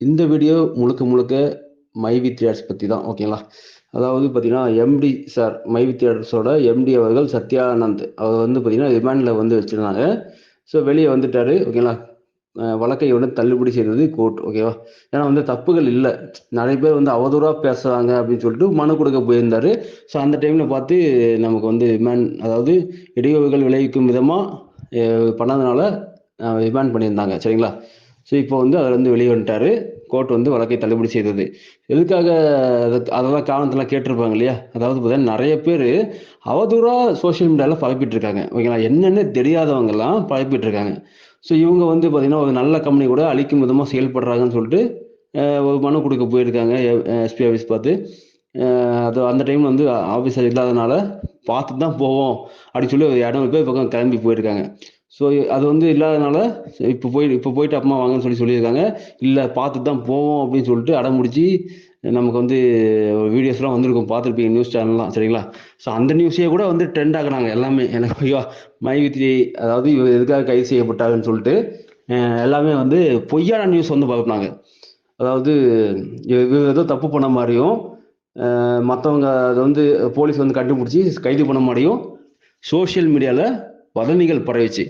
இந்த வீடியோ முழுக்க முழுக்க மை வித் பற்றி தான் ஓகேங்களா அதாவது பார்த்தீங்கன்னா MD sir my with MD அவர்கள் சத்யானந்த். அவர் வந்து பார்த்தீங்கன்னா ரிமாண்டில் வந்து வச்சுருந்தாங்க. ஸோ வெளியே வந்துட்டாரு ஓகேங்களா வழக்கை வந்து தள்ளுபடி செய்தது கோர்ட் ஓகேவா ஏன்னா வந்து தப்புகள் இல்லை. நிறைய பேர் வந்து அவதூறாக பேசுகிறாங்க அப்படின்னு சொல்லிட்டு மனு கொடுக்க போயிருந்தார். ஸோ அந்த டைமில் பார்த்து நமக்கு வந்து ரிமாண்ட் அதாவது இடையூறுகள் விளைவிக்கும் விதமாக பண்ணதுனால ரிமாண்ட் பண்ணியிருந்தாங்க சரிங்களா? ஸோ இப்போ வந்து அதில் வந்து வெளியே வந்துட்டாரு. கோர்ட் வந்து வழக்கை தள்ளுபடி செய்தது. எதுக்காக அதுக்கு- அதெல்லாம் காரணத்தெல்லாம் கேட்டிருப்பாங்க இல்லையா? அதாவது பார்த்தீங்கன்னா நிறைய பேர் அவதூறாக சோஷியல் மீடியாவில் பழப்பிட்டு இருக்காங்க ஓகேங்களா? என்னென்ன தெரியாதவங்கெல்லாம் பழப்பிட்டு இருக்காங்க ஸோ இவங்க வந்து பார்த்தீங்கன்னா ஒரு நல்ல கம்பெனி கூட அழிக்கும் விதமாக செயல்படுறாங்கன்னு சொல்லிட்டு ஒரு மனு கொடுக்க போயிருக்காங்க எஸ்பி ஆஃபீஸ் பார்த்து. அது அந்த டைம் வந்து ஆஃபீஸர் இல்லாதனால பார்த்து தான் போவோம். அப்படின்னு சொல்லி ஒரு இடம் போய் பக்கம் கிளம்பி போயிருக்காங்க. ஸோ அது வந்து இல்லாதனால இப்போ போய் இப்போ போயிட்டு அம்மா வாங்கன்னு சொல்லி சொல்லியிருக்காங்க. இல்லை பார்த்து தான் போவோம் அப்படின்னு சொல்லிட்டு அடமுடிச்சு நமக்கு வந்து வீடியோஸ்லாம் வந்திருக்கும். பார்த்துருப்பீங்க நியூஸ் சேனல்லாம் சரிங்களா? ஸோ அந்த நியூஸையே கூட வந்து ட்ரெண்ட் ஆகுனாங்க எல்லாமே. எனக்கு ஐயோ மை வித்ரி அதாவது இவர் எதுக்காக கைது செய்யப்பட்டாருன்னு சொல்லிட்டு எல்லாமே வந்து பொய்யான நியூஸ் வந்து பார்ப்பாங்க அதாவது இவர் ஏதோ தப்பு பண்ண மாதிரியும் மற்றவங்க அதை வந்து போலீஸ் வந்து கண்டுபிடிச்சி கைது பண்ண மாதிரியும் சோஷியல் மீடியாவில் வதந்திகள் பரவிச்சு.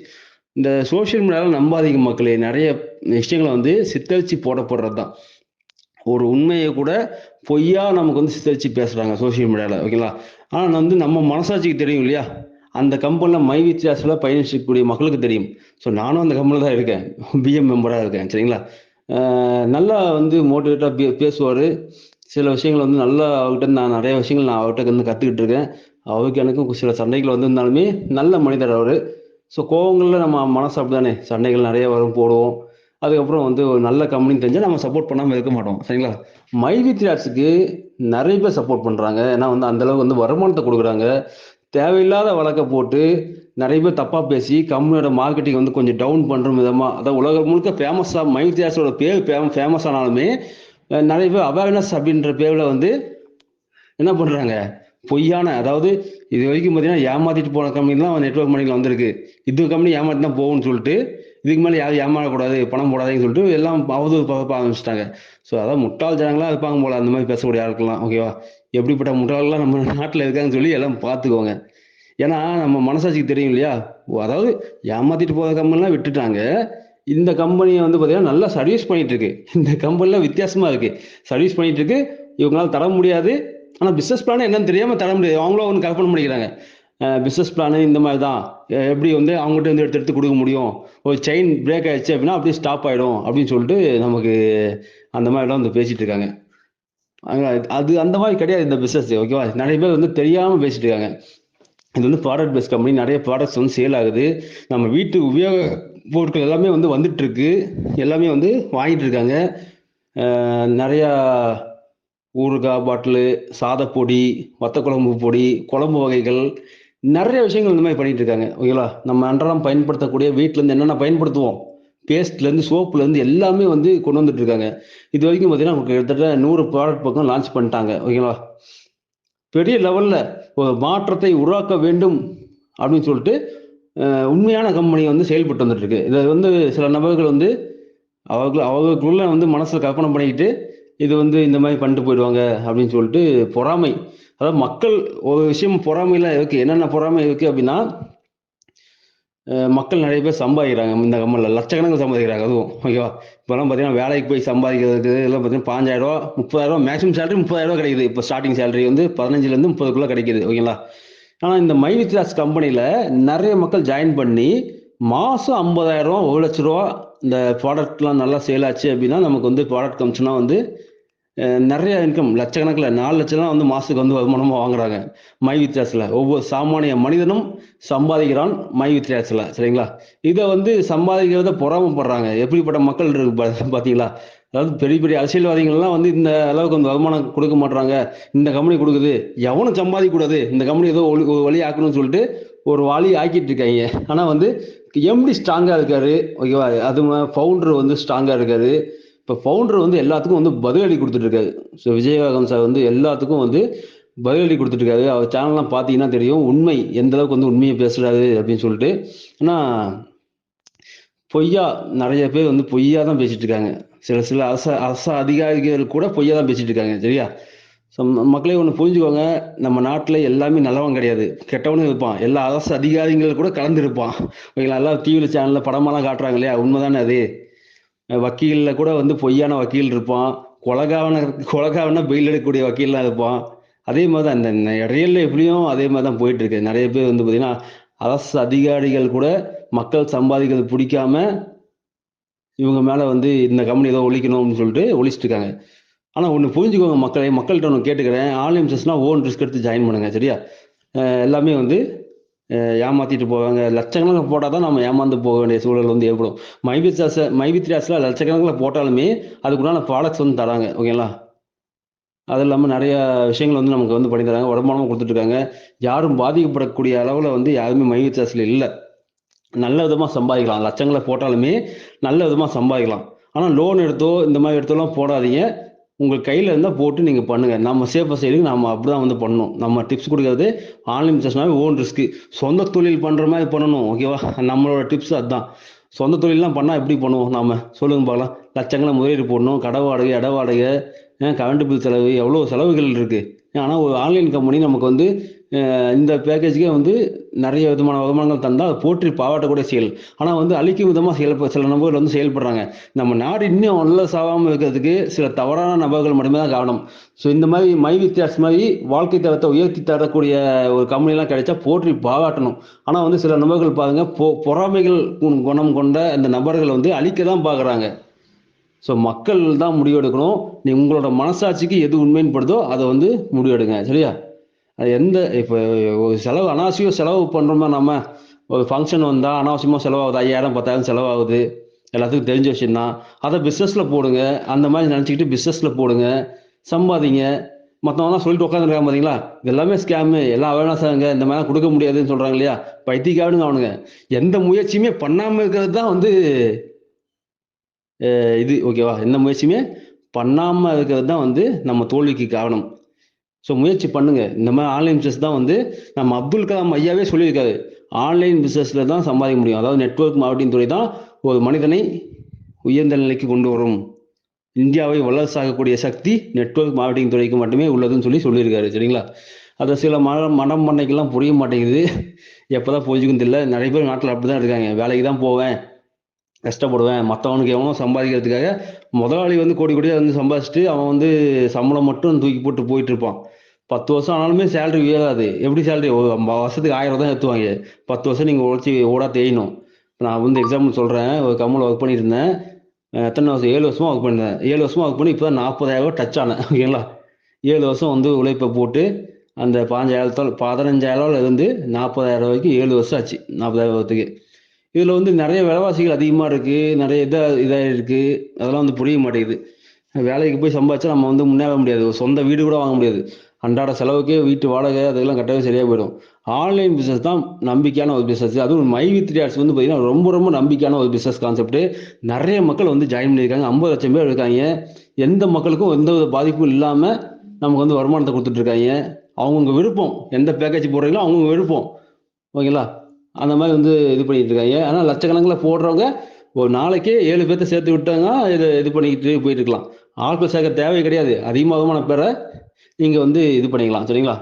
இந்த சோஷியல் மீடியாவில் நம்பாதீங்க மக்களே. நிறைய விஷயங்களை வந்து சித்தரிச்சு போடப்படுறது தான் ஒரு உண்மையை கூட பொய்யா நமக்கு வந்து சித்தரிச்சு பேசுறாங்க சோஷியல் மீடியாவில் ஓகேங்களா ஆனால் வந்து நம்ம மனசாட்சிக்கு தெரியும் இல்லையா? அந்த கம்பெனியில் மை வித்தியாசில் பயணிக்கக்கூடிய மக்களுக்கு தெரியும். ஸோ நானும் அந்த கம்பெனியில் தான் இருக்கேன். பிஎம் மெம்பராக இருக்கேன். சரிங்களா? நல்லா வந்து மோட்டிவேட்டாக பே பேசுவார். சில விஷயங்கள் வந்து நல்லா அவர்கிட்ட நான் நிறைய விஷயங்கள் நான் அவர்கிட்ட வந்து கற்றுக்கிட்டு இருக்கேன். அவருக்கு எனக்கும் சில சண்டைகள் வந்திருந்தாலுமே நல்ல மனிதர் அவர். ஸோ கோவங்களில் நம்ம மனசு அப்படிதானே சண்டைகள் நிறைய வரும் போடுவோம். அதுக்கப்புறம் வந்து ஒரு நல்ல கம்பெனி தெரிஞ்சால் நம்ம சப்போர்ட் பண்ணாமல் இருக்க மாட்டோம். சரிங்களா? மை ராட்ஸுக்கு நிறைய பேர் சப்போர்ட் பண்ணுறாங்க ஏன்னா வந்து அந்தளவுக்கு வந்து வருமானத்தை கொடுக்குறாங்க. தேவையில்லாத வழக்கை போட்டு நிறைய பேர் தப்பாக பேசி கம்பெனியோட மார்க்கெட்டிங் வந்து கொஞ்சம் டவுன் பண்ணுற விதமாக அதாவது உலகம் முழுக்க ஃபேமஸாக மை பேர் ராட்ஸோட பேர் ஃபேமஸ் ஆனாலுமே நிறைய பேர் அவேர்னஸ் அப்படின்ற பேரில் வந்து என்ன பண்ணுறாங்க பொய்யான அதாவது இது வரைக்கும் பார்த்தீங்கன்னா ஏமாத்திட்டு போன கம்பெனிலாம் நெட்ஒர்க் கம்பெனியில் வந்திருக்கு. இது கம்பெனி ஏமாத்தி தான் போகும்னு சொல்லிட்டு இதுக்கு மேலே யாரும் ஏமாறக்கூடாது பணம் போடாதேன்னு சொல்லிட்டு எல்லாம் அவதூறு பார்க்க ஆரம்பிச்சிட்டாங்க. ஸோ அதான் முட்டாள் ஜனங்களாம் இருப்பாங்க போல அந்த மாதிரி பேசக்கூடிய ஆட்கள்லாம் ஓகேவா எப்படிப்பட்ட முட்டாள்லாம் நம்ம நாட்டில் இருக்காங்கன்னு சொல்லி எல்லாம் பார்த்துக்கோங்க. ஏன்னா நம்ம மனசாட்சிக்கு தெரியும் இல்லையா? ஓ, அதாவது ஏமாத்திட்டு போகிற கம்பெனிலாம் விட்டுட்டாங்க. இந்த கம்பெனியை வந்து பார்த்தீங்கன்னா நல்லா சர்வீஸ் பண்ணிட்டு இருக்கு. இந்த கம்பெனிலாம் வித்தியாசமாக இருக்கு. சர்வீஸ் பண்ணிட்டு இருக்கு. இவங்களால தர முடியாது. ஆனால் பிஸ்னஸ் பிளான் என்னன்னு தெரியாமல் தர முடியாது. அவங்களும் ஒன்று கற்பனை பண்ணிக்கிறாங்க பிஸ்னஸ் பிளான் இந்த மாதிரி தான் எப்படி வந்து அவங்ககிட்ட வந்து எடுத்து எடுத்து கொடுக்க முடியும்? ஒரு செயின் பிரேக் ஆயிடுச்சு அப்படின்னா அப்படியே ஸ்டாப் ஆகிடும் அப்படின்னு சொல்லிட்டு நமக்கு அந்த மாதிரிலாம் வந்து பேசிகிட்டு இருக்காங்க. அது அந்த மாதிரி கிடையாது இந்த பிஸ்னஸ் ஓகேவா நிறைய பேர் வந்து தெரியாமல் பேசிட்டு இருக்காங்க. இது வந்து ப்ராடக்ட் பேஸ்ட் கம்பெனி நிறைய ப்ராடக்ட்ஸ் வந்து சேல் ஆகுது. நம்ம வீட்டு உபயோக பொருட்கள் எல்லாமே வந்து வந்துட்டு இருக்கு. எல்லாமே வந்து வாங்கிட்டு இருக்காங்க. நிறையா ஊறுகாய் பாட்டிலு சாதப்பொடி வத்த குழம்பு பொடி குழம்பு வகைகள் நிறைய விஷயங்கள் இந்த மாதிரி பண்ணிட்டு இருக்காங்க. ஓகேங்களா நம்ம அன்றாடம் பயன்படுத்தக்கூடிய வீட்டிலேருந்து இருந்து என்னென்ன பயன்படுத்துவோம்? பேஸ்ட்லேருந்து சோப்புலேருந்து எல்லாமே வந்து கொண்டு வந்துட்டு இருக்காங்க. இது வரைக்கும் பார்த்தீங்கன்னா கிட்டத்தட்ட நூறு ப்ராடக்ட் பக்கம் லான்ச் பண்ணிட்டாங்க. ஓகேங்களா பெரிய லெவல்ல ஒரு மாற்றத்தை உருவாக்க வேண்டும் அப்படின்னு சொல்லிட்டு உண்மையான கம்பெனி வந்து செயல்பட்டு வந்துட்டு இருக்கு. இதை வந்து சில நபர்கள் வந்து அவர்கள் அவர்களுக்குள்ள வந்து மனசுல கற்பனை பண்ணிக்கிட்டு இது வந்து இந்த மாதிரி பண்ணிட்டு போயிடுவாங்க அப்படின்னு சொல்லிட்டு பொறாமை. அதாவது மக்கள் ஒரு விஷயம் பொறாமையில இருக்கு என்னென்ன பொறாமை இருக்கு அப்படின்னா மக்கள் நிறைய பேர் சம்பாதிக்கிறாங்க இந்த கம்பெனியில் லட்சக்கணக்கில் சம்பாதிக்கிறாங்க அதுவும். ஓகேவா? இப்போலாம் பார்த்தீங்கன்னா வேலைக்கு போய் சம்பாதிக்கிறதுக்கு எல்லாம் பார்த்தீங்கன்னா பாஞ்சாயிரம் ரூபா முப்பதாயிரம் ரூபா மேக்ஸிமம் சேலரி முப்பதாயிரம் ரூபா கிடைக்குது. இப்போ ஸ்டார்டிங் சேலரி வந்து பதினஞ்சுலேருந்து முப்பதுக்குள்ளே கிடைக்குது ஓகேங்களா? ஆனால் இந்த மை வித்யாஸ் கம்பெனியில் நிறைய மக்கள் ஜாயின் பண்ணி மாதம் ஐம்பதாயிரம் ரூபா ஒரு லட்ச ரூபா இந்த ப்ராடக்ட்லாம் நல்லா சேல் ஆச்சு அப்படின்னா நமக்கு வந்து ப்ராடக்ட் கமிஷனா வந்து நிறைய இன்கம் லட்சக்கணக்கில் நாலு லட்சம்லாம் வந்து மாதத்துக்கு வந்து வருமானமாக வாங்குறாங்க. மை வித்யாஸில் ஒவ்வொரு சாமானிய மனிதனும் சம்பாதிக்கிறான் மை வித்யாஸில் சரிங்களா? இதை வந்து சம்பாதிக்கிறத பொறாமப்படுறாங்க. எப்படிப்பட்ட மக்கள் இருக்கு பார்த்தீங்களா? அதாவது பெரிய பெரிய அரசியல்வாதிகள்லாம் வந்து இந்த அளவுக்கு வந்து வருமானம் கொடுக்க மாட்றாங்க. இந்த கம்பெனி கொடுக்குது. எவனும் சம்பாதிக்கூடாது இந்த கம்பெனி ஏதோ ஒளி ஒரு வழி ஆக்கணும்னு சொல்லிட்டு ஒரு வழி ஆக்கிட்டு இருக்காங்க. ஆனால் வந்து எம்டி ஸ்ட்ராங்காக இருக்காரு. ஓகேவா? அது ஃபவுண்டர் வந்து ஸ்ட்ராங்காக இருக்காரு. இப்போ ஃபவுண்டர் வந்து எல்லாத்துக்கும் வந்து பதிலடி கொடுத்துட்ருக்காரு ஸோ விஜயகாகன் சார் வந்து எல்லாத்துக்கும் வந்து பதிலடி கொடுத்துட்ருக்காரு அவர் சேனல்லாம் பார்த்தீங்கன்னா தெரியும். உண்மை எந்த அளவுக்கு வந்து உண்மையை பேசுறாரு அப்படின்னு சொல்லிட்டு. ஆனால் பொய்யா நிறைய பேர் வந்து பொய்யா தான் பேசிட்டு இருக்காங்க. சில சில அரச அரச அதிகாரிகள் கூட பொய்யா தான் பேசிட்டு இருக்காங்க சரியா? ஸோ மக்களே ஒன்று புரிஞ்சுக்கோங்க. நம்ம நாட்டில் எல்லாமே நல்லவன் கிடையாது. கெட்டவனும் இருப்பான். எல்லா அரசு அதிகாரிகள் கூட கலந்து இருப்பான் ஓகேங்களா எல்லாம் டிவியில் சேனலில் படமெல்லாம் காட்டுறாங்க இல்லையா? உண்மைதானே அது? வக்கீலில் கூட வந்து பொய்யான வக்கீல் இருப்பான். கொலகாவன கொலகாவன பெயில் எடுக்கக்கூடிய வக்கீல்லாம் இருப்பான். அதே மாதிரி தான் இந்த ரியல் லைஃப்லையும் அதே மாதிரி தான் போயிட்டு இருக்கு நிறைய பேர் வந்து பார்த்தீங்கன்னா அரசு அதிகாரிகள் கூட மக்கள் சம்பாதிக்கிறது பிடிக்காம இவங்க மேலே வந்து இந்த கம்பெனி ஏதோ ஒழிக்கணும்னு சொல்லிட்டு ஒழிச்சிட்டு இருக்காங்க ஆனால் ஒன்று புரிஞ்சுக்கோங்க மக்களை மக்கள்கிட்ட ஒன்று கேட்டுக்கிறேன். ஆன்லைன் பிஸ்னஸ்னால் ஓன் ரிஸ்க் எடுத்து ஜாயின் பண்ணுங்க சரியா? எல்லாமே வந்து ஏமாத்திட்டு போவாங்க. லட்சக்கணக்கில் போட்டால் தான் நம்ம ஏமாந்து போக வேண்டிய சூழல் வந்து ஏற்படும். மைபித்ராஸ் மைபித்ராஸில் லட்சக்கணக்கில் போட்டாலுமே அதுக்குள்ளான ப்ராடக்ட்ஸ் வந்து தராங்க. ஓகேங்களா அது இல்லாமல் நிறைய விஷயங்கள் வந்து நமக்கு வந்து பண்ணி தராங்க. வருமானமும் கொடுத்துட்ருக்காங்க. யாரும் பாதிக்கப்படக்கூடிய அளவில் வந்து யாருமே மைபித்ராஸில் இல்லை. நல்ல விதமாக சம்பாதிக்கலாம். லட்சங்களை போட்டாலுமே நல்ல விதமாக சம்பாதிக்கலாம். ஆனால் லோன் எடுத்தோ இந்த மாதிரி எடுத்தோலாம் போடாதீங்க. உங்கள் கையில் இருந்தால் போட்டு நீங்கள் பண்ணுங்கள் நம்ம சேஃபாக செய்யுங்க நம்ம அப்படி தான் வந்து பண்ணணும். நம்ம டிப்ஸ் கொடுக்கறது ஆன்லைன் பிஸ்னஸ்னாவே ஓன் ரிஸ்க்கு சொந்த தொழில் பண்ணுற மாதிரி பண்ணணும் ஓகேவா நம்மளோட டிப்ஸ் அதுதான். சொந்த தொழிலெலாம் பண்ணால் எப்படி பண்ணுவோம் நாம்? சொல்லுங்க பார்க்கலாம். லட்சங்களை முதலீடு போடணும். கடை வாடகை இட வாடகை கரண்ட் பில் செலவு எவ்வளோ செலவுகள் இருக்குது ஆனால் ஒரு ஆன்லைன் கம்பெனி நமக்கு வந்து இந்த பேக்கேஜுக்கே வந்து நிறைய விதமான வருமானங்கள் தந்தால் அதை போற்றி பாவாட்டக்கூடிய செயல். ஆனால் வந்து அழிக்கும் விதமாக செயல் சில நபர்கள் வந்து செயல்படுறாங்க. நம்ம நாடு இன்னும் நல்ல சாவாமல் இருக்கிறதுக்கு சில தவறான நபர்கள் மட்டுமே தான் காரணம். ஸோ இந்த மாதிரி மை வித்தியாஸ் மாதிரி வாழ்க்கை தரத்தை உயர்த்தி தரக்கூடிய ஒரு கம்பெனிலாம் கிடைச்சா போற்றி பாராட்டணும். ஆனால் வந்து சில நபர்கள் பாருங்க பொ பொறாமைகள் குணம் கொண்ட இந்த நபர்கள் வந்து அழிக்க தான் பார்க்குறாங்க ஸோ மக்கள் தான் முடிவெடுக்கணும். நீ உங்களோட மனசாட்சிக்கு எது உண்மைன்னு படுதோ அதை வந்து முடிவெடுங்க. சரியா? எந்த இப்போ ஒரு செலவு அனாவசியம் செலவு பண்ணுறோமா நம்ம? ஒரு ஃபங்க்ஷன் வந்தால் அனாவசியமாக செலவாகுது ஐயாயிரம் பத்தாயிரம் செலவாகுது. எல்லாத்துக்கும் தெரிஞ்ச விஷயம்தான். அதை பிஸ்னஸில் போடுங்க. அந்த மாதிரி நினச்சிக்கிட்டு பிஸ்னஸில் போடுங்க. சம்பாதிங்க. மற்றவங்களாம் சொல்லிட்டு உட்காந்துருக்காங்க பார்த்தீங்களா இது எல்லாமே ஸ்கேமு எல்லாம் அவேர்னஸாங்க. இந்த மாதிரிலாம் கொடுக்க முடியாதுன்னு சொல்கிறாங்க இல்லையா? பைத்தியக்காடுங்க அவனுங்க. எந்த முயற்சியுமே பண்ணாமல் இருக்கிறது தான் வந்து இது. ஓகேவா? எந்த முயற்சியுமே பண்ணாமல் இருக்கிறது தான் வந்து நம்ம தோல்விக்கு காரணம். ஸோ முயற்சி பண்ணுங்க. இந்த மாதிரி ஆன்லைன் பிஸ்னஸ் தான் வந்து நம்ம அப்துல் கலாம் ஐயாவே சொல்லியிருக்காரு. ஆன்லைன் பிஸ்னஸில் தான் சம்பாதிக்க முடியும். அதாவது நெட்வொர்க் மார்க்கெட்டிங் துறை தான் ஒரு மனிதனை உயர்ந்த நிலைக்கு கொண்டு வரும். இந்தியாவை வல்லரசாகக்கூடிய சக்தி நெட்வொர்க் மார்க்கெட்டிங் துறைக்கு மட்டுமே உள்ளதுன்னு சொல்லி சொல்லியிருக்காரு. சரிங்களா? அதை சில மனம் மனம் பண்ணைக்கெல்லாம் புரிய மாட்டேங்குது. எப்போ தான் புரிஞ்சுக்கும் தெரியல. நிறைய பேர் நாட்டில் அப்படி தான் இருக்காங்க. வேலைக்கு தான் போவேன். கஷ்டப்படுவேன். மற்றவனுக்கு எவனோ சம்பாதிக்கிறதுக்காக முதலாளி வந்து கோடி கோடியாக வந்து சம்பாதிச்சுட்டு அவன் வந்து சம்பளம் மட்டும் தூக்கி போட்டு போயிட்டு இருப்பான் பத்து வருஷம் ஆனாலுமே சேலரி உயராது. எப்படி சேலரி வருஷத்துக்கு ஆயிரம் தான் ஏற்றுவாங்க பத்து வருஷம் நீங்கள் உழைச்சி ஓடா தேயணும். நான் வந்து எக்ஸாம்பிள் சொல்கிறேன் ஒரு கம்மில் ஒர்க் பண்ணிட்டு இருந்தேன். எத்தனை வருஷம்? ஏழு வருஷமாக ஒர்க் பண்ணியிருந்தேன் ஏழு வருஷமாக ஒர்க் பண்ணி இப்போ தான் நாற்பதாயிரம் டச் ஆனேன். ஓகேங்களா ஏழு வருஷம் வந்து உழைப்பை போட்டு அந்த பாஞ்சாயிரத்தால் பதினஞ்சாயிரம் இருந்து நாற்பதாயிரம் வரைக்கும் ஏழு வருஷம் ஆச்சு. நாற்பதாயிரத்துக்கு இதில் வந்து நிறைய விலைவாசிகள் அதிகமாக இருக்குது நிறைய இதாக இதாக இருக்குது அதெல்லாம் வந்து புரிய மாட்டேங்குது. வேலைக்கு போய் சம்பாதிச்சா நம்ம வந்து முன்னேற முடியாது. சொந்த வீடு கூட வாங்க முடியாது. அன்றாட செலவுக்கே வீட்டு வாடகை அதெல்லாம் கட்டவே சரியாக போயிடும். ஆன்லைன் பிஸ்னஸ் தான் நம்பிக்கையான ஒரு பிஸ்னஸ் அதுவும் மை வித் ஆர்ட்ஸ் வந்து பார்த்தீங்கன்னா ரொம்ப ரொம்ப நம்பிக்கையான ஒரு பிஸ்னஸ் கான்செப்ட் நிறைய மக்கள் வந்து ஜாயின் பண்ணியிருக்காங்க. ஐம்பது லட்சம் பேர் இருக்காங்க. எந்த மக்களுக்கும் எந்த வித பாதிப்பும் இல்லாமல் நமக்கு வந்து வருமானத்தை கொடுத்துட்ருக்காங்க அவங்கவுங்க விருப்பம் எந்த பேக்கேஜ் போடுறீங்களோ அவங்கவுங்க விருப்பம். ஓகேங்களா? அந்த மாதிரி வந்து இது பண்ணிட்டு இருக்காங்க. ஆனால் லட்சக்கணக்கில் போடுறவங்க ஒரு நாளைக்கே ஏழு பேர்த்த சேர்த்து விட்டாங்க இதை இது பண்ணிக்கிட்டு போயிட்டு இருக்கலாம் ஆட்கள் சேர்க்க தேவை கிடையாது. அதிகமான பேரை நீங்கள் வந்து இது பண்ணிக்கலாம் சரிங்களா?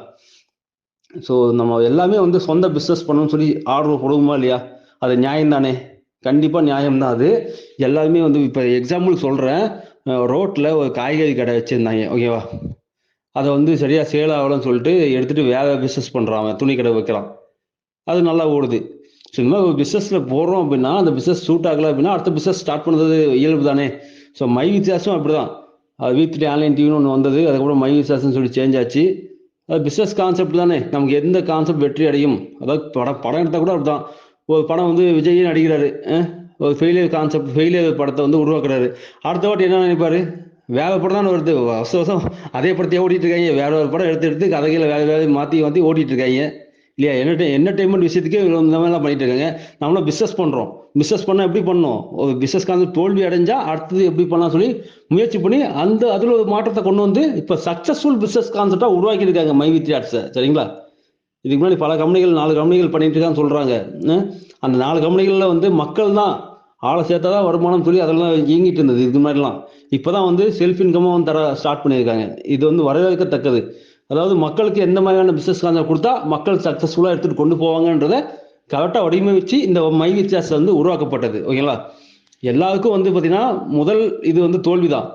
ஸோ நம்ம எல்லாமே வந்து சொந்த பிஸ்னஸ் பண்ணணும்னு சொல்லி ஆர்டர் போடுவோமா இல்லையா? அது நியாயம் தானே கண்டிப்பாக நியாயம் தான் அது. எல்லாருமே வந்து இப்போ எக்ஸாம்பிள் சொல்கிறேன் ரோட்டில் ஒரு காய்கறி கடை வச்சுருந்தாங்க ஓகேவா அதை வந்து சரியாக சேல் ஆகலன்னு சொல்லிட்டு எடுத்துகிட்டு வேற பிஸ்னஸ் பண்ணுறான் துணி கடை வைக்கிறான். அது நல்லா ஓடுது. ஸோ இந்த மாதிரி ஒரு பிஸ்னஸில் போடுறோம் அப்படின்னா அந்த பிஸ்னஸ் சூட் ஆகலை அப்படின்னா அடுத்த பிஸ்னஸ் ஸ்டார்ட் பண்ணுறது இயல்பு தானே. ஸோ மை வித்தியாசம் அப்படி தான் அது ஆன்லைன் டிவின்னு ஒன்று வந்தது அதுக்கப்புறம் மை வித்தியாசம்னு சொல்லி சேஞ்ச் ஆச்சு. அது பிஸ்னஸ் கான்செப்ட் தானே. நமக்கு எந்த கான்செப்ட் வெற்றி அடையும்? அதாவது படம் படம் எடுத்தால் கூட அப்படி தான் ஒரு படம் வந்து விஜய் நடிக்கிறாரு? ஒரு ஃபெயிலியர் கான்செப்ட் ஃபெயிலியர் படத்தை வந்து உருவாக்குறாரு. அடுத்த வாட்டி என்ன நினைப்பாரு? வேற படம் தானே வருது. வருஷம் வருஷம் அதே படத்தையே ஓட்டிட்டு இருக்காங்க? வேற ஒரு படம் எடுத்து எடுத்து கதைகளை வேற வேற மாற்றி மாற்றி ஓட்டிட்டு இருக்காங்க. இல்லையா? என்டர்டை என்டர்டைன்மெண்ட் விஷயத்துக்கே இவ்வளோ இந்த மாதிரிலாம் பண்ணிட்டு இருக்காங்க நம்மளும் பிஸ்னஸ் பண்ணுறோம் பிஸ்னஸ் பண்ணால் எப்படி பண்ணணும் ஒரு பிஸ்னஸ் தோல்வி அடைஞ்சா அடுத்தது எப்படி பண்ணலாம் சொல்லி முயற்சி பண்ணி அந்த அதில் ஒரு மாற்றத்தை கொண்டு வந்து இப்போ சக்ஸஸ்ஃபுல் பிஸ்னஸ் கான்செப்டாக உருவாக்கியிருக்காங்க மை வித் ஆர்ட்ஸை சரிங்களா? இதுக்கு முன்னாடி பல கம்பெனிகள் நாலு கம்பெனிகள் பண்ணிட்டு இருக்கான்னு சொல்கிறாங்க அந்த நாலு கம்பெனிகளில் வந்து மக்கள் தான் ஆளை சேர்த்தா தான் வருமானம் சொல்லி அதெல்லாம் இயங்கிட்டு இருந்தது. இதுக்கு முன்னாடிலாம். இப்போதான் வந்து செல்ஃப் இன்கமாக வந்து தர ஸ்டார்ட் பண்ணியிருக்காங்க. இது வந்து வரவேற்கத்தக்கது. அதாவது மக்களுக்கு எந்த மாதிரியான பிஸ்னஸ் கான்செப்ட் கொடுத்தா மக்கள் சக்ஸஸ்ஃபுல்லாக எடுத்துகிட்டு கொண்டு போவாங்கன்றத கரெக்டாக வடிவமைச்சு இந்த மை வித்தியாசம் வந்து உருவாக்கப்பட்டது. ஓகேங்களா எல்லாருக்கும் வந்து பார்த்தீங்கன்னா முதல் இது வந்து தோல்வி தான்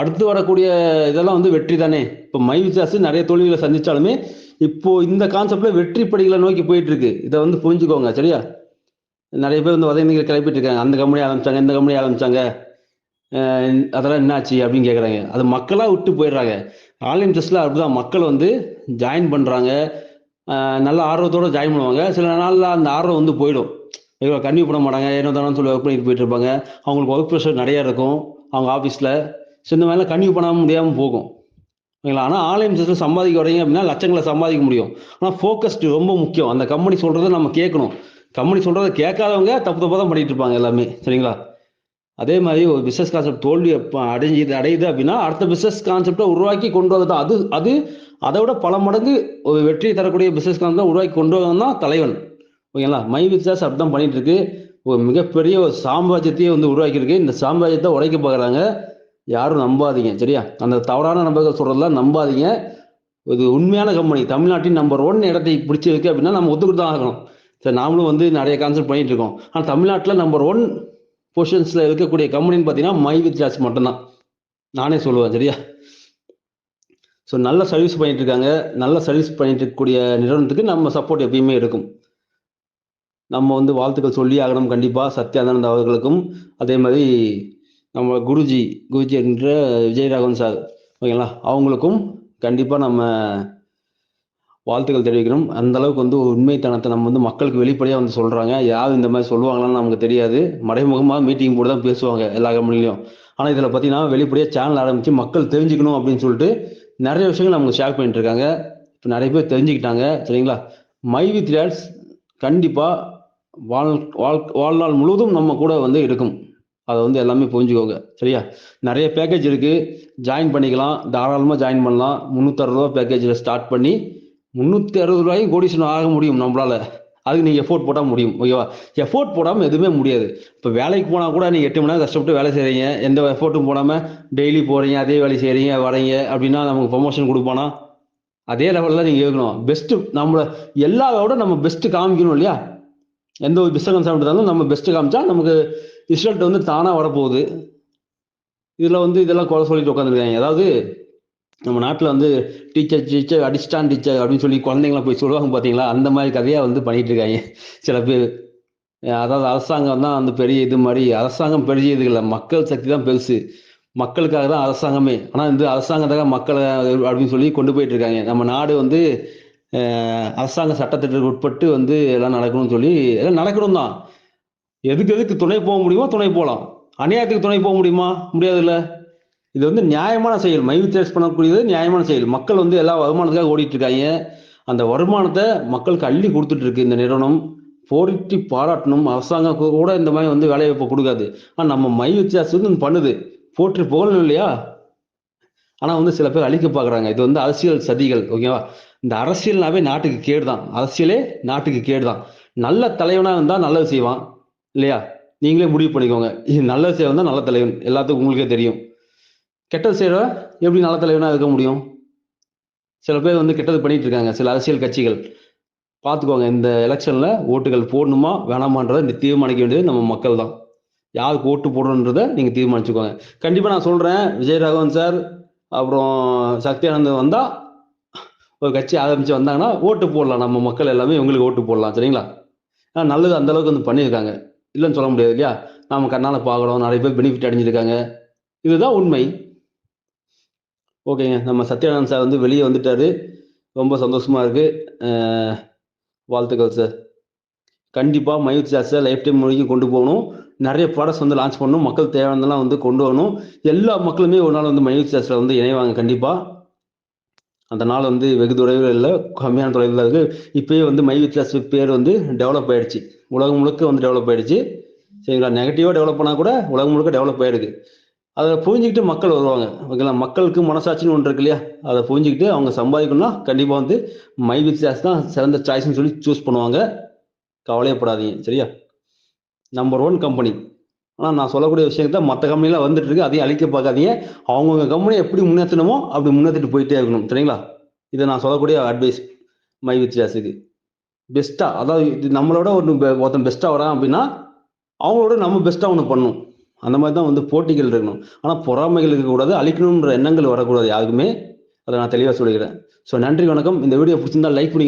அடுத்து வரக்கூடிய இதெல்லாம் வந்து வெற்றி தானே. இப்போ மை வித்தியாசம் நிறைய தோல்விகளை சந்திச்சாலுமே இப்போ இந்த கான்செப்ட்ல வெற்றி படிகளை நோக்கி போயிட்டு இருக்கு இதை வந்து புரிஞ்சுக்கோங்க சரியா? நிறைய பேர் வந்து வதந்திகள் கிளப்பிட்டு இருக்காங்க அந்த கம்பெனி ஆரம்பிச்சாங்க இந்த கம்பெனி ஆரம்பிச்சாங்க. அதெல்லாம் என்னாச்சு அப்படின்னு கேட்குறாங்க அது மக்களாக விட்டு போயிடுறாங்க. ஆன்லைன் டெஸ்ட்டில் அப்படிதான். மக்கள் வந்து ஜாயின் பண்ணுறாங்க நல்ல ஆர்வத்தோட ஜாயின் பண்ணுவாங்க. சில நாளில் அந்த ஆர்வம் வந்து போயிடும். இவங்க கன்வியூ பண்ண மாட்டாங்க. ஏனோ தானே சொல்லி ஒர்க் பண்ணிட்டு போயிட்டு இருப்பாங்க. அவங்களுக்கு ஒர்க் ப்ரெஷர் நிறையா இருக்கும். அவங்க ஆஃபீஸில் ஸோ இந்த மாதிரிலாம் கன்வியூ பண்ணாமல் முடியாமல் போகும். ஓகேங்களா? ஆனால் ஆன்லைன் டெஸ்ட்டில் சம்பாதிக்க வரீங்க அப்படின்னா லட்சங்களை சம்பாதிக்க முடியும். ஆனால் ஃபோக்கஸ்டு ரொம்ப முக்கியம். அந்த கம்பெனி சொல்கிறத நம்ம கேட்கணும். கம்பெனி சொல்கிறத கேட்காதவங்க தப்பு தப்பாக தான் பண்ணிகிட்டு இருப்பாங்க எல்லாமே. சரிங்களா? அதே மாதிரி ஒரு பிஸ்னஸ் கான்செப்ட் தோல்வி அடைஞ்சு அடையுது அப்படின்னா அடுத்த பிஸ்னஸ் கான்செப்டை உருவாக்கி கொண்டு வரது? அது அது அதை விட பல மடங்கு ஒரு வெற்றி தரக்கூடிய பிஸ்னஸ் கான்செப்டை உருவாக்கி கொண்டு வரணும் தான் தலைவன். ஓகேங்களா? மை பிஸ்னஸ் அப்படி தான் பண்ணிட்டு இருக்கு ஒரு மிகப்பெரிய ஒரு சாம்ராஜ்யத்தையே வந்து உருவாக்கியிருக்கு. இந்த சாம்ராஜ்யத்தை உடைக்க பார்க்குறாங்க யாரும் நம்பாதீங்க சரியா? அந்த தவறான நம்பர்கள் சொல்கிறதெல்லாம் நம்பாதீங்க. இது உண்மையான கம்பெனி தமிழ்நாட்டின் நம்பர் ஒன் இடத்தை பிடிச்சிருக்கு அப்படின்னா நம்ம ஒத்துக்கிட்டு தான் ஆகணும். சரி நாமளும் வந்து நிறைய கான்செப்ட் பண்ணிட்டு இருக்கோம். ஆனால் தமிழ்நாட்டில் நம்பர் ஒன் பொசிஷன்ஸில் இருக்கக்கூடிய கம்பெனின்னு பார்த்தீங்கன்னா மை வித் ஜாஸ் மட்டும்தான். நானே சொல்லுவேன் சரியா? ஸோ நல்ல சர்வீஸ் பண்ணிட்டு இருக்காங்க நல்ல சர்வீஸ் பண்ணிட்டு இருக்கக்கூடிய நிறுவனத்துக்கு நம்ம சப்போர்ட் எப்பயுமே இருக்கும். நம்ம வந்து வாழ்த்துக்கள் சொல்லி ஆகணும் கண்டிப்பாக சத்யானந்த் அவர்களுக்கும். அதே மாதிரி நம்ம குருஜி குருஜி என்ற விஜய் ராகவன் சார் ஓகேங்களா? அவங்களுக்கும் கண்டிப்பாக நம்ம வாழ்த்துக்கள் தெரிவிக்கணும் அந்த அளவுக்கு வந்து ஒரு உண்மைத்தனத்தை நம்ம வந்து மக்களுக்கு வெளிப்படையாக வந்து சொல்கிறாங்க யார் இந்த மாதிரி சொல்லுவாங்களான்னு நமக்கு தெரியாது. மறைமுகமாக மீட்டிங் போட்டு தான் பேசுவாங்க எல்லா கம்பெனிலையும். ஆனால் இதில் பார்த்தீங்கன்னா வெளிப்படையாக சேனல் ஆரம்பித்து மக்கள் தெரிஞ்சுக்கணும் அப்படின்னு சொல்லிட்டு நிறைய விஷயங்கள் நமக்கு ஷேர் பண்ணிட்டு இருக்காங்க. இப்போ நிறைய பேர் தெரிஞ்சுக்கிட்டாங்க. சரிங்களா? மை வித் டேட்ஸ் கண்டிப்பாக வாழ் வாழ் வாழ்நாள் முழுவதும் நம்ம கூட வந்து இருக்கும். அதை வந்து எல்லாமே புரிஞ்சுக்கோங்க. சரியா? நிறைய பேக்கேஜ் இருக்குது ஜாயின் பண்ணிக்கலாம். தாராளமாக ஜாயின் பண்ணலாம். முந்நூற்றறுபது ரூபா பேக்கேஜில் ஸ்டார்ட் பண்ணி முந்நூற்றி அறுபது ரூபாய்க்கு கோடீஸ்வரன் ஆக முடியும் நம்மளால. அதுக்கு நீங்கள் எஃபோர்ட் போட்டால் முடியும் ஓகேவா எஃபோர்ட் போடாமல் எதுவுமே முடியாது. இப்போ வேலைக்கு போனால் கூட நீங்கள் எட்டு மணி நேரம் கஷ்டப்பட்டு வேலை செய்கிறீங்க எந்த எஃபோர்ட்டும் போடாமல் டெய்லி போகிறீங்க அதே வேலை செய்கிறீங்க வரீங்க அப்படின்னா நமக்கு ப்ரொமோஷன் கொடுப்பானா? அதே லெவலில் நீங்கள் இருக்கணும். பெஸ்ட்டு நம்மளை எல்லா விட நம்ம பெஸ்ட்டு காமிக்கணும் இல்லையா? எந்த ஒரு பிஸ்னஸ் கான்செப்ட் இருந்தாலும் நம்ம பெஸ்ட்டு காமிச்சா நமக்கு ரிசல்ட் வந்து தானாக வரப்போகுது. இதில் வந்து இதெல்லாம் குறை சொல்லிட்டு உட்காந்துருக்காங்க அதாவது நம்ம நாட்டில் வந்து டீச்சர் டீச்சர் அடிச்சிட்டான் டீச்சர் அப்படின்னு சொல்லி குழந்தைங்களாம் போய் சொல்லுவாங்க பார்த்தீங்களா அந்த மாதிரி கதையாக வந்து பண்ணிகிட்டு இருக்காங்க. சில பேர். அதாவது அரசாங்கம் தான் அந்த பெரிய இது மாதிரி. அரசாங்கம் பெரிய இது இல்லை. மக்கள் சக்தி தான் பெருசு. மக்களுக்காக தான் அரசாங்கமே. ஆனால் இந்த அரசாங்கத்தாக மக்களை அப்படின்னு சொல்லி கொண்டு போயிட்டு இருக்காங்க. நம்ம நாடு வந்து அரசாங்க சட்டத்திட்டத்துக்கு உட்பட்டு வந்து எல்லாம் நடக்கணும்னு சொல்லி எல்லாம் நடக்கணும் தான். எதுக்கு எதுக்கு துணை போக முடியுமோ துணை போகலாம். அநியாயத்துக்கு துணை போக முடியுமா? முடியாதுல்ல. இது வந்து நியாயமான செயல். மைவி பண்ணக்கூடியது நியாயமான செயல். மக்கள் வந்து எல்லா வருமானத்துக்காக ஓடிட்டு இருக்காங்க அந்த வருமானத்தை மக்களுக்கு அள்ளி கொடுத்துட்டு இருக்கு இந்த நிறுவனம். போரிட்டு பாராட்டணும். அரசாங்கம் கூட இந்த மாதிரி வந்து வேலை வாய்ப்பு கொடுக்காது. ஆனால் நம்ம மை வித்தியாசம் வந்து பண்ணுது. போற்றி புகழணும் இல்லையா? ஆனால் வந்து சில பேர் அழிக்க பார்க்குறாங்க. இது வந்து அரசியல் சதிகள். ஓகேவா இந்த அரசியல்னாவே நாட்டுக்கு கேடு தான் அரசியலே நாட்டுக்கு கேடு தான் நல்ல தலைவனாக இருந்தால் நல்லது செய்வான். இல்லையா? நீங்களே முடிவு பண்ணிக்கோங்க. இது நல்லது செய்வன் தான் நல்ல தலைவன். எல்லாத்துக்கும் உங்களுக்கே தெரியும். கெட்டது செய்கிற எப்படி நல்ல தலைவனாக இருக்க முடியும்? சில பேர் வந்து கெட்டது பண்ணிட்டு இருக்காங்க. சில அரசியல் கட்சிகள். பார்த்துக்கோங்க இந்த எலெக்ஷனில் ஓட்டுகள் போடணுமா வேணாமான்றதை இந்த தீர்மானிக்க வேண்டியது நம்ம மக்கள் தான். யாருக்கு ஓட்டு போடணுன்றதை நீங்கள் தீர்மானிச்சுக்கோங்க. கண்டிப்பாக நான் சொல்கிறேன் விஜயராகவன் சார் அப்புறம் சக்தியானந்தன் வந்தால் ஒரு கட்சி ஆரம்பித்து வந்தாங்கன்னா ஓட்டு போடலாம். நம்ம மக்கள் எல்லாமே இவங்களுக்கு ஓட்டு போடலாம் சரிங்களா? ஆனால் நல்லது அந்தளவுக்கு வந்து பண்ணியிருக்காங்க. இல்லைன்னு சொல்ல முடியாது இல்லையா? நம்ம கண்ணால் பார்க்குறோம். நிறைய பேர் பெனிஃபிட் அடைஞ்சிருக்காங்க. இதுதான் உண்மை. ஓகேங்க. நம்ம சத்யானந்த் சார் வந்து வெளியே வந்துட்டாரு. ரொம்ப சந்தோஷமா இருக்கு. வாழ்த்துக்கள் சார். கண்டிப்பாக மயூத் சார் லைஃப் டைம் வரைக்கும் கொண்டு போகணும். நிறைய ப்ராடக்ட்ஸ் வந்து லான்ச் பண்ணணும். மக்கள் தேவையானதெல்லாம் வந்து கொண்டு வரணும். எல்லா மக்களுமே ஒரு நாள் வந்து மயூத் சார்ஸில் வந்து இணைவாங்க கண்டிப்பாக அந்த நாள் வந்து வெகு தொலைவில் இல்லை கம்மியான தொலைவில் இருக்கு. இப்பயே வந்து மை வித்யாஸ் பேர் வந்து டெவலப் ஆயிடுச்சு. உலகம் முழுக்க வந்து டெவலப் ஆயிடுச்சு. சரிங்களா? நெகட்டிவாக டெவலப் பண்ணால் கூட உலகம் முழுக்க டெவலப் ஆயிடுது. அதை புரிஞ்சுக்கிட்டு மக்கள் வருவாங்க. ஓகேங்களா? மக்களுக்கு மனசாட்சின்னு ஒன்று இருக்கு இல்லையா? அதை புரிஞ்சுக்கிட்டு அவங்க சம்பாதிக்கணும்னா கண்டிப்பாக வந்து மை வித் சாஸ் தான் சிறந்த சாய்ஸ்னு சொல்லி சூஸ் பண்ணுவாங்க. கவலையப்படாதீங்க. சரியா? நம்பர் ஒன் கம்பெனி ஆனால் நான் சொல்லக்கூடிய விஷயத்த மற்ற கம்பெனிலாம் வந்துட்டு இருக்கு. அதையும் அழிக்க பார்க்காதீங்க. அவங்கவுங்க கம்பெனி எப்படி முன்னேற்றணுமோ அப்படி முன்னேற்றிட்டு போயிட்டே இருக்கணும். சரிங்களா? இதை நான் சொல்லக்கூடிய அட்வைஸ் மை வித் சாஸுக்கு பெஸ்ட்டாக அதாவது இது நம்மளோட ஒரு ஒருத்தன் பெஸ்ட்டாக வரான் அப்படின்னா அவங்களோட நம்ம பெஸ்ட்டாக ஒன்று பண்ணணும். அந்த மாதிரி தான் வந்து போட்டிகள் இருக்கணும். ஆனால் பொறாமைகள் இருக்கக்கூடாது அழிக்கணுன்ற எண்ணங்கள் வரக்கூடாது யாருக்குமே. அதை நான் தெளிவாக சொல்லிக்கிறேன். ஸோ நன்றி வணக்கம். இந்த வீடியோ பிடிச்சிருந்தா லைக் பண்ணி